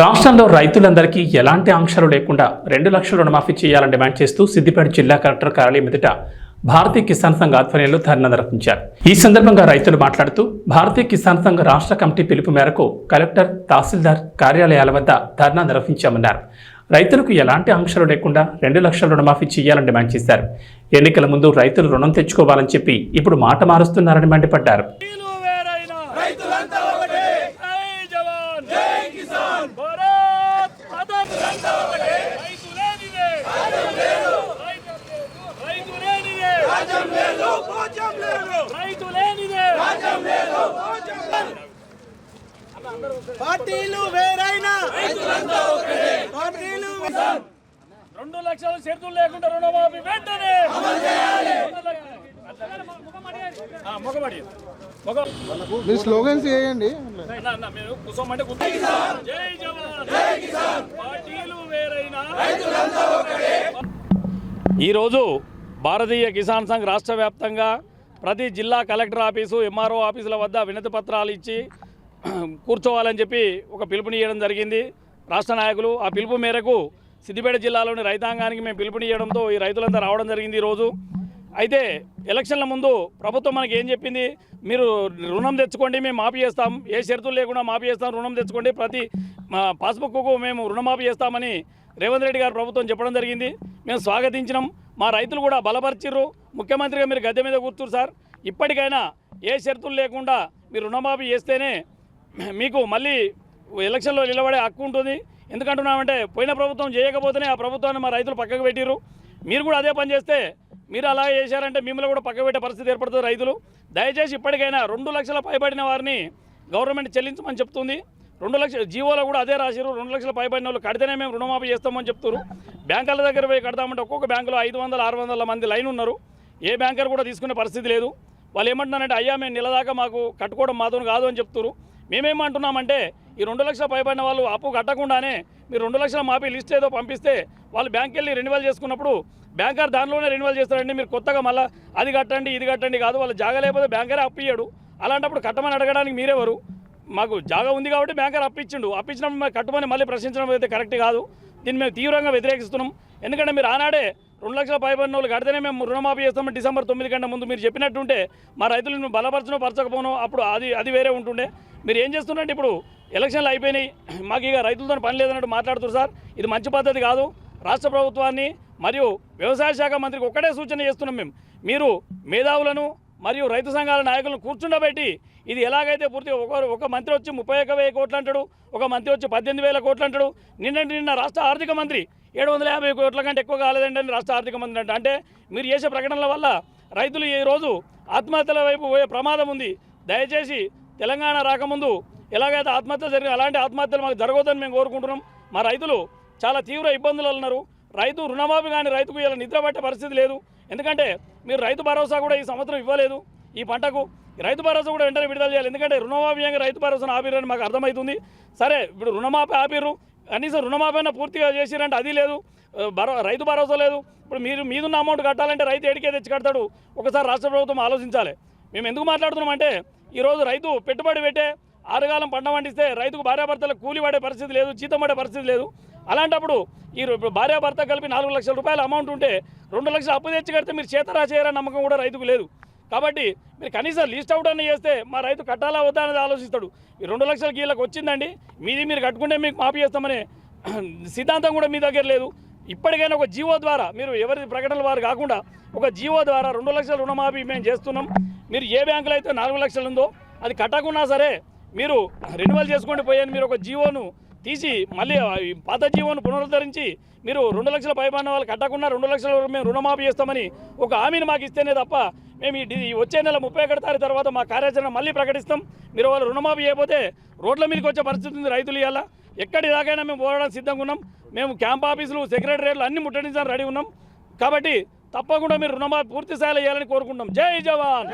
రాష్ట్రంలో రైతులందరికీ ఎలాంటి ఆంక్షలు లేకుండా రెండు లక్షల రుణమాఫీ చేయాలని డిమాండ్ చేస్తూ సిద్దిపేట జిల్లా కలెక్టర్ కార్యాలయం ఎదుట భారతీయ కిసాన్ సంఘ ఆధ్వర్యంలో ధర్నా నిర్వహించారు. ఈ సందర్భంగా రైతులు మాట్లాడుతూ భారతీయ కిసాన్ సంఘ రాష్ట్ర కమిటీ పిలుపు మేరకు కలెక్టర్ తహసీల్దార్ కార్యాలయాల వద్ద ధర్నా నిర్వహించామన్నారు. రైతులకు ఎలాంటి ఆంక్షలు లేకుండా రెండు లక్షల రుణమాఫీ చేయాలని డిమాండ్ చేశారు. ఎన్నికల ముందు రైతులు రుణం తెచ్చుకోవాలని చెప్పి ఇప్పుడు మాట మారుస్తున్నారని మండిపడ్డారు వీలు వేరైన రైతులంతా ఒకటే జై జవాన్ జై కిసాన్ భారత్ మాతా రైతులంతా ఒకటే రైతు లేనిదే రాజ్యం లేదు రైతు లేనిదే రాజ్యం లేదు రాజ్యం లేదు రైతు లేనిదే రాజ్యం లేదు పార్టీలు వేరైనా పార్టీలు రెండు లక్షల షరతులు లేకుండా రుణమాఫీ వెంటనే మొగబడి. మీరు స్లోగన్స్ చేయండి కూర్చోమంటే కూర్చో. జై జవాన్! జై కిసాన్! ఈరోజు భారతీయ కిసాన్ సంఘ్ రాష్ట్ర వ్యాప్తంగా ప్రతి జిల్లా కలెక్టర్ ఆఫీసు ఎంఆర్ఓ ఆఫీసుల వద్ద వినతి పత్రాలు ఇచ్చి కూర్చోవాలని చెప్పి ఒక పిలుపునియడం జరిగింది. రాష్ట్ర నాయకులు ఆ పిలుపు మేరకు సిద్దిపేట జిల్లాలోని రైతాంగానికి మేము పిలుపునియడంతో ఈ రైతులంతా రావడం జరిగింది ఈరోజు. అయితే ఎలక్షన్ల ముందు ప్రభుత్వం మనకి ఏం చెప్పింది? మీరు రుణం తెచ్చుకోండి మేము మాఫీ చేస్తాం. ఏ షరతులు లేకుండా మాఫీ చేస్తాం రుణం తెచ్చుకోండి. ప్రతి మా పాస్బుక్కు మేము రుణమాఫీ చేస్తామని రేవంత్ రెడ్డి గారు ప్రభుత్వం చెప్పడం జరిగింది. మేము స్వాగతించినాం. మా రైతులు కూడా బలపరిచిర్రు. ముఖ్యమంత్రిగా మీరు గద్దె మీద కూర్చురు సార్. ఇప్పటికైనా ఏ షరతులు లేకుండా మీరు రుణమాఫీ చేస్తేనే మీకు మళ్ళీ ఎలక్షన్లో నిలబడే హక్కు ఉంటుంది. ఎందుకంటున్నామంటే పోయిన ప్రభుత్వం చేయకపోతేనే ఆ ప్రభుత్వాన్ని మా రైతులు పక్కకు పెట్టిరు మీరు కూడా అదే పని చేస్తే మీరు అలా చేశారంటే మిమ్మల్ని కూడా పక్కకు పెట్టే పరిస్థితి ఏర్పడుతుంది రైతులు. దయచేసి ఇప్పటికైనా రెండు లక్షల పైబడిన వారిని గవర్నమెంట్ చెల్లించమని చెప్తుంది. రెండు లక్షల జీవోలో కూడా అదే రాశారు రెండు లక్షల పైబడిన వాళ్ళు కడితేనే మేము రుణమాఫీ చేస్తామని చెప్తారు బ్యాంకుల దగ్గర పోయి కడతామంటే ఒక్కొక్క బ్యాంకులో ఐదు వందల ఆరు వందల మంది లైన్ ఉన్నారు. ఏ బ్యాంకర్ కూడా తీసుకునే పరిస్థితి లేదు. వాళ్ళు ఏమంటున్నారంటే అయ్యా మేము నిలదాకా మాకు కట్టుకోవడం మాతో కాదు అని చెప్తారు మేమేమంటున్నామంటే ఈ రెండు లక్షల పైబడిన వాళ్ళు అప్పు కట్టకుండానే మీరు రెండు లక్షల మాఫీ లిస్ట్ ఏదో పంపిస్తే వాళ్ళు బ్యాంక్ వెళ్ళి రెన్యువల్ చేసుకున్నప్పుడు బ్యాంకర్ దానిలోనే రెన్యువల్ చేస్తారండి మీరు కొత్తగా మళ్ళీ అది కట్టండి ఇది కట్టండి కాదు. వాళ్ళు జాగలేకపోతే బ్యాంకరే అప్పు ఇయ్యాడు. అలాంటప్పుడు కట్టమని అడగడానికి మీరెవరు? మాకు జాగా ఉంది కాబట్టి బ్యాంకర్ అప్పించిండు అప్పించినప్పుడు మేము కట్టమని మళ్ళీ ప్రశ్నించడం అయితే కరెక్ట్ కాదు. దీన్ని మేము తీవ్రంగా వ్యతిరేకిస్తున్నాం. ఎందుకంటే మీరు ఆనాడే రెండు లక్షల పైబడిన వాళ్ళు కడితేనే మేము రుణమాఫీ చేస్తామని డిసెంబర్ తొమ్మిది కంటే ముందు మీరు చెప్పినట్టుంటే మా రైతులను బలపరచనో పరచకపోను అప్పుడు అది అది వేరే ఉంటుండే. మీరు ఏం చేస్తున్నారంటే ఇప్పుడు ఎలక్షన్లు అయిపోయినాయి. మాకు ఇక రైతులతో పని లేదన్నట్టు మాట్లాడుతున్నారు సార్. ఇది మంచి పద్ధతి కాదు. రాష్ట్ర ప్రభుత్వాన్ని మరియు వ్యవసాయ శాఖ మంత్రికి ఒక్కటే సూచన చేస్తున్నాం మేము. మీరు మేధావులను మరియు రైతు సంఘాల నాయకులను కూర్చుండబెట్టి ఇది ఎలాగైతే పూర్తి ఒక ఒక మంత్రి వచ్చి ముప్పై ఒక వెయ్యి కోట్లు అంటాడు ఒక మంత్రి వచ్చి పద్దెనిమిది వేల కోట్లు అంటాడు నిన్న నిన్న రాష్ట్ర ఆర్థిక మంత్రి ఏడు వందల యాభై కోట్ల కంటే ఎక్కువ కాలేదండి అని రాష్ట్ర ఆర్థిక మంత్రి అంటే. అంటే మీరు చేసే ప్రకటనల వల్ల రైతులు ఈ రోజు ఆత్మహత్యల వైపు పోయే ప్రమాదం ఉంది. దయచేసి తెలంగాణ రాకముందు ఎలాగైతే ఆత్మహత్యలు జరిగిన అలాంటి ఆత్మహత్యలు మాకు జరగవద్దని మేము కోరుకుంటున్నాం. మా రైతులు చాలా తీవ్ర ఇబ్బందులు ఉన్నారు. రైతు రుణమాఫీ కానీ రైతుకు ఇలా నిద్ర పట్టే పరిస్థితి లేదు. ఎందుకంటే మీరు రైతు భరోసా కూడా ఈ సంవత్సరం ఇవ్వలేదు ఈ పంటకు. రైతు భరోసా కూడా వెంటనే విడుదల చేయాలి. ఎందుకంటే రుణమాఫీయంగా రైతు భరోసాను ఆపిరని మాకు అర్థమవుతుంది సరే ఇప్పుడు రుణమాఫీ ఆపిర్రు. కనీసం రుణమాఫీ అయినా పూర్తిగా చేసిరంటే అది లేదు. భరో రైతు భరోసా లేదు. ఇప్పుడు మీరు మీదున్న అమౌంట్ కట్టాలంటే రైతు ఎడికే తెచ్చి కడతాడు. ఒకసారి రాష్ట్ర ప్రభుత్వం ఆలోచించాలి. మేము ఎందుకు మాట్లాడుతున్నామంటే ఈరోజు రైతు పెట్టుబడి పెట్టే ఆరుగాలం పంట పండిస్తే రైతుకు భార్యాభర్తలకు కూలి పడే పరిస్థితి లేదు జీతం పడే పరిస్థితి లేదు. అలాంటప్పుడు ఈ భార్యాభర్త కలిపి నాలుగు లక్షల రూపాయల అమౌంట్ ఉంటే రెండు లక్షలు అప్పు తెచ్చి కడితే మీరు చేతరా చేయరా నమ్మకం కూడా రైతుకు లేదు. కాబట్టి మీరు కనీసం లీస్ట్ అవుట్ అని చేస్తే మా రైతు కట్టాలా వద్దా అనేది ఆలోచిస్తాడు. ఈ రెండు లక్షల గీళ్ళకి వచ్చిందండి. మీది మీరు కట్టుకుంటే మీకు మాఫీ చేస్తామనే సిద్ధాంతం కూడా మీ దగ్గర లేదు. ఇప్పటికైనా ఒక జీవో ద్వారా మీరు ఎవరి ప్రకటనల వారు కాకుండా ఒక జీవో ద్వారా రెండు లక్షల రుణమాఫీ మేము చేస్తున్నాం. మీరు ఏ బ్యాంకులో అయితే నాలుగు లక్షలు ఉందో అది కట్టకున్నా సరే మీరు రెన్యువల్ చేసుకోండి పోయాను మీరు ఒక జీవోను తీసి మళ్ళీ పాత జీవోను పునరుద్ధరించి మీరు రెండు లక్షల పైబడిన వాళ్ళు కట్టకుండా రెండు లక్షల మేము రుణమాఫీ చేస్తామని ఒక హామీని మాకు ఇస్తేనే తప్ప మేము ఈ వచ్చే నెల ముప్పై ఒకటి తారీఖు తర్వాత మా కార్యాచరణ మళ్ళీ ప్రకటిస్తాం. మీరు వాళ్ళు రుణమాఫీ చేయకపోతే రోడ్ల మీదకి వచ్చే పరిస్థితి ఉంది రైతులు ఇవాళ ఎక్కడి దాకైనా మేము పోరాడడానికి సిద్ధంగా ఉన్నాం. మేము క్యాంప్ ఆఫీసులు సెక్రటరీలు అన్ని ముట్టడించడానికి రెడీ ఉన్నాం. కాబట్టి తప్పకుండా మీరు రుణమాఫీ పూర్తి స్థాయిలో చేయాలని కోరుకుంటాం జై జవాన్!